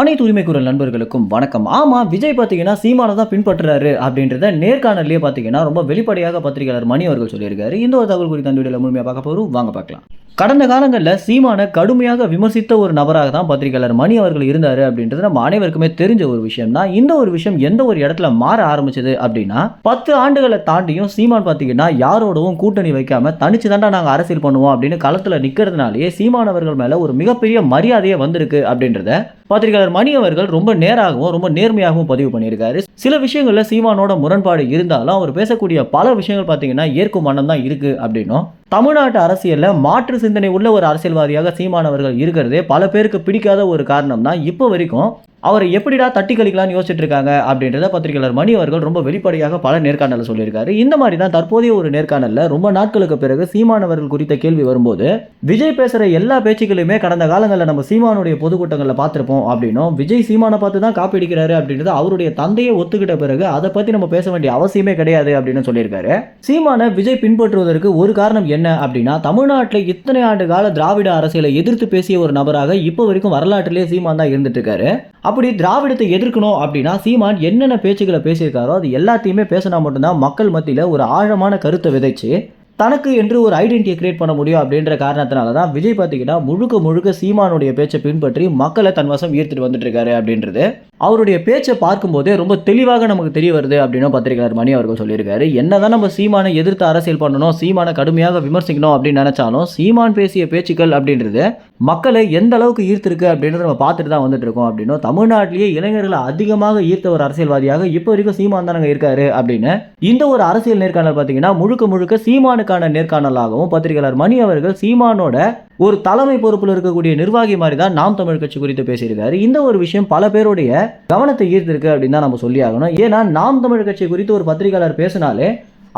அனைத்து உரிமை குரல் நண்பர்களுக்கும் வணக்கம். ஆமா விஜய் பார்த்தீங்கன்னா சீமானை தான் பின்பற்றுறாரு அப்படின்றத நேர்காணல்லே பார்த்தீங்கன்னா ரொம்ப வெளிப்படையாக பத்திரிகையாளர் மணி அவர்கள் சொல்லியிருக்காரு. இந்த ஒரு தகவல் குறித்த அந்த வீடியோவில் முழுமையாக பார்க்க போகிறோம் வாங்க பார்க்கலாம். கடந்த காலங்களில் சீமானை கடுமையாக விமர்சித்த ஒரு நபராக தான் பத்திரிகையாளர் மணி அவர்கள் இருந்தார் அப்படின்றது நம்ம அனைவருக்குமே தெரிஞ்ச ஒரு விஷயம் தான் இந்த ஒரு விஷயம் எந்த ஒரு இடத்துல மாற ஆரம்பிச்சது அப்படின்னா பத்து ஆண்டுகளை தாண்டியும் சீமான் பார்த்தீங்கன்னா யாரோடவும் கூட்டணி வைக்காம தனிச்சு தாண்டா நாங்கள் அரசியல் பண்ணுவோம் அப்படின்னு களத்தில் நிற்கிறதுனாலேயே சீமான் அவர்கள் மேலே ஒரு மிகப்பெரிய மரியாதையே வந்திருக்கு அப்படின்றத பத்திரிகையாளர் மணி அவர்கள் ரொம்ப நேராகவும் ரொம்ப நேர்மையாகவும் பதிவு பண்ணியிருக்காரு. சில விஷயங்களில் சீமானோட முரண்பாடு இருந்தாலும் அவர் பேசக்கூடிய பல விஷயங்கள் பார்த்தீங்கன்னா ஏற்கும் மனம் தான் இருக்குது அப்படின்னும் தமிழ்நாட்டு அரசியலில் மாற்று சிந்தனை உள்ள ஒரு அரசியல்வாதியாக சீமானவர்கள் இருக்கிறதே பல பேருக்கு பிடிக்காத ஒரு காரணம் தான் இப்போ வரைக்கும் அவரை எப்படிடா தட்டி கழிக்கலாம்னு யோசிச்சுட்டு இருக்காங்க அப்படின்றத பத்திரிகையாளர் மணி அவர்கள் ரொம்ப வெளிப்படையாக பல நேர்காணலில் சொல்லியிருக்காரு. இந்த மாதிரி தான் தற்போதைய ஒரு நேர்காணலில் ரொம்ப நாட்களுக்கு பிறகு சீமானவர்கள் குறித்த கேள்வி வரும்போது விஜய் பேசுகிற எல்லா பேச்சுக்களையுமே கடந்த காலங்களில் நம்ம சீமானுடைய பொதுக்கூட்டங்களில் பார்த்துருப்போம் அப்படின்னும் விஜய் சீமானை பார்த்து தான் காப்பி அடிக்கிறாரு அப்படின்றது அவருடைய தந்தையை ஒத்துக்கிட்ட பிறகு அதை பற்றி நம்ம பேச வேண்டிய அவசியமே கிடையாது அப்படின்னு சொல்லியிருக்காரு. சீமானை விஜய் பின்பற்றுவதற்கு ஒரு காரணம் என்ன அப்படின்னா தமிழ்நாட்டில் இத்தனை ஆண்டு கால திராவிட அரசியலை எதிர்த்து பேசிய ஒரு நபராக இப்போ வரைக்கும் வரலாற்றிலே சீமான் தான் இருந்துட்டு இருக்காரு. அப்படி திராவிடத்தை எதிர்க்கணும் அப்படின்னா சீமான் என்னென்ன பேச்சுக்களை பேசியிருக்காரோ அது எல்லாத்தையுமே பேசினா மட்டும்தான் மக்கள் மத்தியில் ஒரு ஆழமான கருத்தை விதைச்சு தனக்கு என்று ஒரு ஐடென்டிட்டியை கிரியேட் பண்ண முடியும் அப்படின்ற காரணத்தினால தான் விஜய் பார்த்தீங்கன்னா முழுக்க முழுக்க சீமானுடைய பேச்சை பின்பற்றி மக்களை தன் வசம் ஈர்த்துட்டு வந்துட்டு இருக்காரு அப்படின்றது. அவருடைய பேச்சை பார்க்கும்போதே ரொம்ப தெளிவாக நமக்கு தெரிய வருது அப்படின்னு பத்திரிகையாளர் மணி அவர்கள் சொல்லியிருக்காரு. என்னதான் நம்ம சீமானை எதிர்த்து அரசியல் பண்ணணும் சீமானை கடுமையாக விமர்சிக்கணும் அப்படின்னு நினைச்சாலும் சீமான் பேசிய பேச்சுக்கள் அப்படின்றது மக்களை எந்த அளவுக்கு ஈர்த்திருக்கு அப்படின்றத நம்ம பார்த்துட்டு தான் வந்துட்டு இருக்கோம் அப்படின்னும் தமிழ்நாட்டிலேயே இளைஞர்களை அதிகமாக ஈர்த்த ஒரு அரசியல்வாதியாக இப்போ வரைக்கும் சீமான் தானங்க இருக்காரு அப்படின்னு இந்த ஒரு அரசியல் நேர்காணல் பார்த்தீங்கன்னா முழுக்க முழுக்க சீமானுக்கான நேர்காணலாகவும் பத்திரிகையாளர் மணி அவர்கள் சீமானோட ஒரு தலைமை பொறுப்பில் இருக்கக்கூடிய நிர்வாகி மாதிரி தான் நாம் தமிழ் கட்சி குறித்து பேசியிருக்காரு. இந்த ஒரு விஷயம் பல பேருடைய கவனத்தை ஈர்த்திருக்கு அப்படின்னு தான் நம்ம சொல்லி ஆகணும். ஏன்னா நாம் தமிழ் கட்சி குறித்து ஒரு பத்திரிகையாளர் பேசினாலே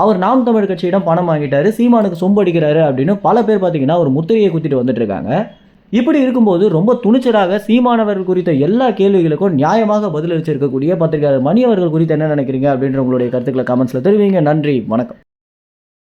அவர் நாம் தமிழ் கட்சியிடம் பணம் வாங்கிட்டாரு சீமானுக்கு சொம்பு அடிக்கிறாரு அப்படின்னு பல பேர் பார்த்தீங்கன்னா ஒரு முத்திரையை குத்திட்டு வந்துட்டு இருக்காங்க இப்படி இருக்கும்போது ரொம்ப துணிச்சலாக சீமானவர்கள் குறித்த எல்லா கேள்விகளுக்கும் நியாயமாக பதிலளிச்சிருக்கக்கூடிய பத்திரிகையாளர் மணி அவர்கள் குறித்து என்ன நினைக்கிறீங்க அப்படின்ற உங்களுடைய கருத்துக்களை கமெண்ட்ஸில் தெரிவிங்க. நன்றி வணக்கம்.